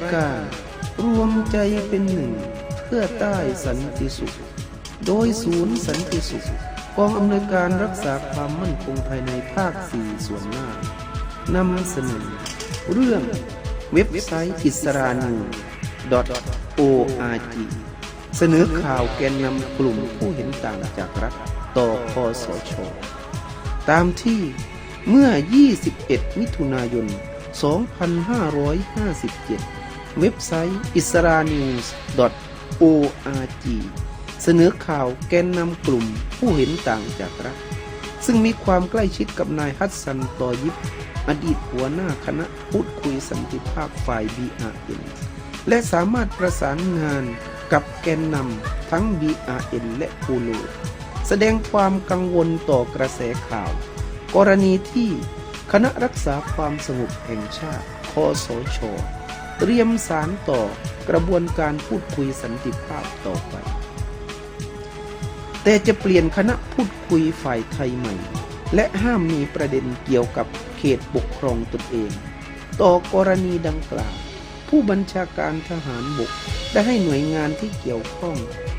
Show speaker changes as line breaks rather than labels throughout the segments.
ายการ รวมใจเป็นหนึ่ง เพื่อใต้สันติสุข โดยศูนย์สันติสุขกองอำนวยการรักษาความมั่นคงภายในภาค4ส่วนหน้านำเสนอ เรื่องเว็บไซต์อิสรานิว .org เสนอข่าวแกนนำกลุ่มผู้เห็นต่างจากรัฐต่อคอสช ตามที่เมื่อ 21 มิถุนายน 2557 เว็บไซต์ isranews.org เสนอข่าวแกนนำกลุ่มผู้เห็นต่างจากรัฐ ซึ่งมีความใกล้ชิดกับนายฮัสซันตอยิบ อดีตหัวหน้าคณะพูดคุยสันติภาพฝ่าย BRN และสามารถประสานงานกับแกนนำทั้ง BRN และปูโลแสดงความกังวลต่อกระแสข่าว กรณีที่คณะรักษาความสงบแห่งชาติคอสช เตรียมสารต่อกระบวนการพูดคุยสันติภาพต่อไป แต่จะเปลี่ยนคณะพูดคุยฝ่ายไทยใหม่ และห้ามมีประเด็นเกี่ยวกับเขตปกครองตนเอง ต่อกรณีดังกล่าว ผู้บัญชาการทหารบกได้ให้หน่วยงานที่เกี่ยวข้อง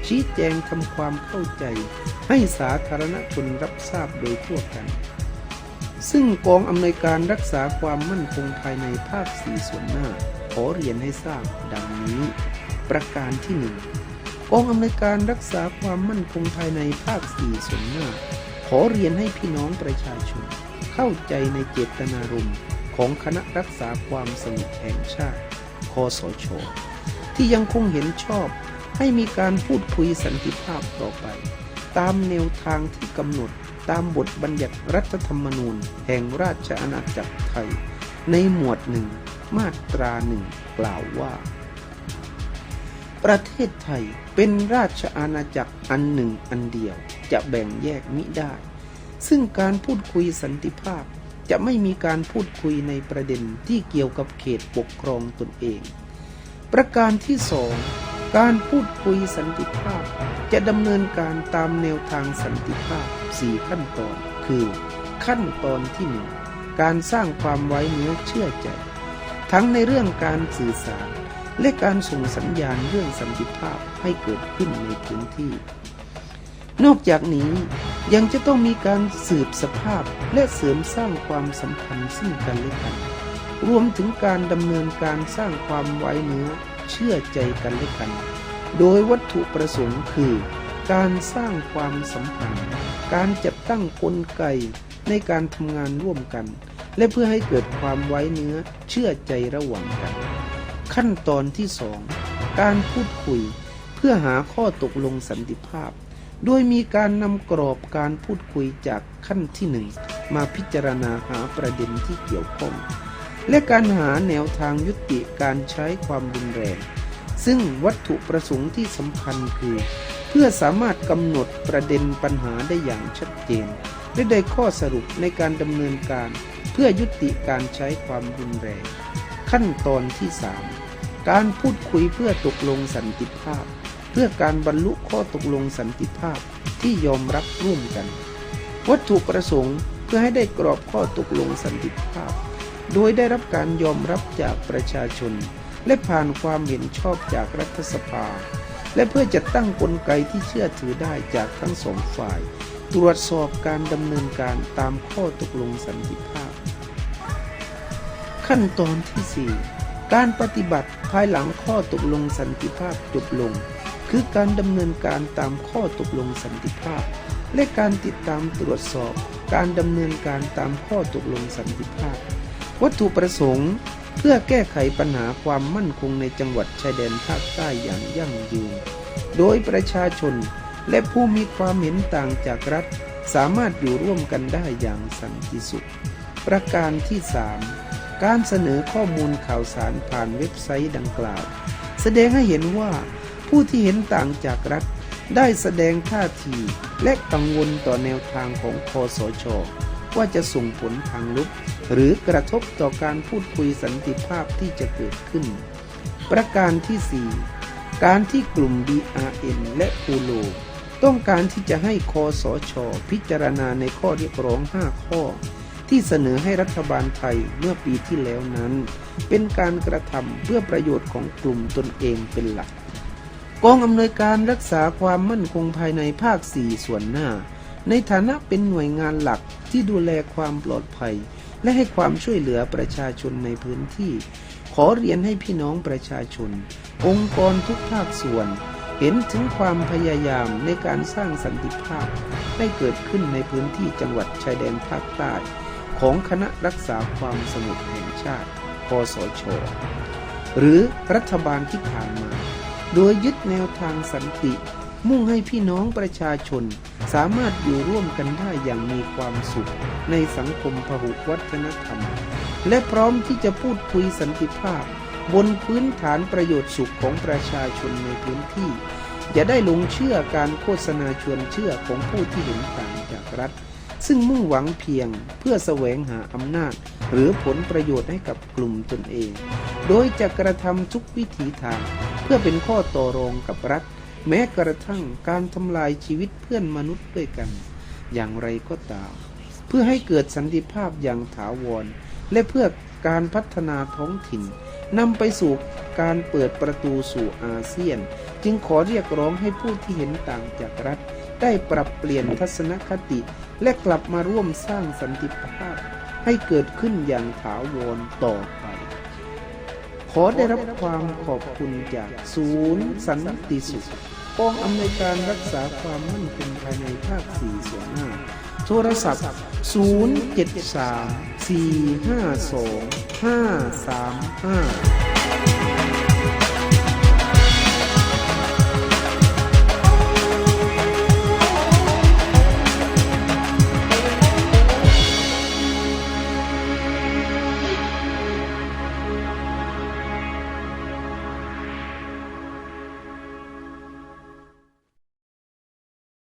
ชี้แจงทำความเข้าใจ ให้สาธารณชนรับทราบโดยทั่วกัน ซึ่งกองอำนวยการรักษาความมั่นคงภายในภาคสี่ส่วนหน้า ขอเรียนให้ทราบดังนี้ ประการที่หนึ่งกองอำนวยการรักษาความมั่นคงภายในภาคสี่ส่วนหน้า ขอเรียนให้พี่น้องประชาชน เข้าใจในเจตนารมณ์ของคณะรักษาความสงบแห่งชาติคอสช ที่ยังคงเห็นชอบให้มีการพูดคุยสันติภาพต่อไป ตามแนวทางที่กำหนดตามบทบัญญัติรัฐธรรมนูญแห่งราชอาณาจักรไทย ในหมวดหนึ่งมาตราหนึ่งกล่าวว่า ประเทศไทยเป็นราชอาณาจักรอันหนึ่งอันเดียวจะแบ่งแยกมิได้ ซึ่งการพูดคุยสันติภาพจะไม่มีการพูดคุยในประเด็นที่เกี่ยวกับเขตปกครองตนเอง ประการที่สองการพูดคุยสันติภาพจะดำเนินการตามแนวทางสันติภาพ 4 ขั้นตอน คือ ขั้นตอนที่หนึ่ง การสร้างความไว้เนื้อเชื่อใจ ทั้งในเรื่องการสื่อสาร และการส่งสัญญาณเรื่องสันติภาพให้เกิดขึ้นในพื้นที่ นอกจากนี้ยังจะต้องมีการสืบสภาพและเสริมสร้างความสัมพันธ์ซึ่งกันและกัน รวมถึงการดำเนินการสร้างความไว้เนื้อเชื่อใจกันและกัน โดยวัตถุประสงค์คือ การสร้างความสัมพันธ์ การจัดตั้งกลไกในการทำงานร่วมกัน และเพื่อให้เกิดความไว้เนื้อเชื่อใจระหว่างกัน ขั้นตอนที่สองการพูดคุย เพื่อหาข้อตกลงสันติภาพ โดยมีการนำกรอบการพูดคุยจากขั้นที่หนึ่งมาพิจารณาหาประเด็นที่เกี่ยวข้อง และการหาแนวทางยุติการใช้ความรุนแรง ซึ่งวัตถุประสงค์ที่สำคัญคือ เพื่อสามารถกำหนดประเด็นปัญหาได้อย่างชัดเจนและได้ข้อสรุปในการดำเนินการ พื่อยุติการใช้ความรุนแรง ขั้นตอนที่ 3 การพูดคุยเพื่อตกลงสันติภาพ เพื่อการบรรลุข้อตกลงสันติภาพที่ยอมรับร่วมกัน วัตถุประสงค์เพื่อให้ได้กรอบข้อตกลงสันติภาพ โดยได้รับการยอมรับจากประชาชน และผ่านความเห็นชอบจากรัฐสภา และเพื่อจัดตั้งกลไกที่เชื่อถือได้จากทั้งสองฝ่าย ตรวจสอบการดำเนินการตามข้อตกลงสันติภาพ ขั้นตอนที่ 4 การปฏิบัติภายหลังข้อตกลงสันติภาพจบลง คือการดำเนินการตามข้อตกลงสันติภาพ และการติดตามตรวจสอบ การดำเนินการตามข้อตกลงสันติภาพ วัตถุประสงค์ เพื่อแก้ไขปัญหาความมั่นคงในจังหวัดชายแดนภาคใต้อย่างยั่งยืน โดยประชาชนและผู้มีความเห็นต่างจากรัฐ สามารถอยู่ร่วมกันได้อย่างสันติสุข ประการที่ 3 การเสนอข้อมูลข่าวสารผ่านเว็บไซต์ดังกล่าว แสดงให้เห็นว่าผู้ที่เห็นต่างจากรัฐ ได้แสดงท่าทีและกังวลต่อแนวทางของคอสช ว่าจะส่งผลทางลบหรือกระทบต่อการพูดคุยสันติภาพที่จะเกิดขึ้น ประการที่ 4 การที่กลุ่ม BRN และปูโลต้องการที่จะให้คอสช พิจารณาในข้อเรียกร้อง 5 ข้อ ที่เสนอให้รัฐบาลไทยเมื่อปีที่แล้วนั้น เป็นการกระทำเพื่อประโยชน์ของกลุ่มตนเองเป็นหลัก กองอำนวยการรักษาความมั่นคงภายในภาค 4 ส่วนหน้า ในฐานะเป็นหน่วยงานหลักที่ดูแลความปลอดภัย และให้ความช่วยเหลือประชาชนในพื้นที่ ขอเรียนให้พี่น้องประชาชน องค์กรทุกภาคส่วนเห็นถึงความพยายามในการสร้างสันติภาพให้เกิดขึ้นในพื้นที่จังหวัดชายแดนภาคใต้ ของคณะรักษาความสงบแห่งชาติคสช หรือรัฐบาลที่ผ่านมา โดยยึดแนวทางสันติ มุ่งให้พี่น้องประชาชนสามารถอยู่ร่วมกันได้อย่างมีความสุข ในสังคมพหุวัฒนธรรม และพร้อมที่จะพูดคุยสันติภาพ บนพื้นฐานประโยชน์สุขของประชาชนในพื้นที่ อย่าได้หลงเชื่อการโฆษณาชวนเชื่อของผู้ที่เห็นต่างจากรัฐ ซึ่งมุ่งหวังเพียงเพื่อแสวงหาอำนาจ หรือผลประโยชน์ให้กับกลุ่มตนเอง โดยจะกระทำทุกวิถีทาง เพื่อเป็นข้อต่อรองกับรัฐ แม้กระทั่งการทำลายชีวิตเพื่อนมนุษย์ด้วยกัน อย่างไรก็ตาม เพื่อให้เกิดสันติภาพอย่างถาวร และเพื่อการพัฒนาท้องถิ่นนำไปสู่การเปิดประตูสู่อาเซียน จึงขอเรียกร้องให้ผู้ที่เห็นต่างจากรัฐ ได้ปรับเปลี่ยนทัศนคติ และกลับมาร่วมสร้างสันติภาพให้เกิดขึ้นอย่างถาวรต่อไป ขอได้รับความขอบคุณจากศูนย์สันติสุขกองอำนวยการรักษาความมั่นคงภายในภาค 4 ส่วนหน้า โทรศัพท์ 073 452 535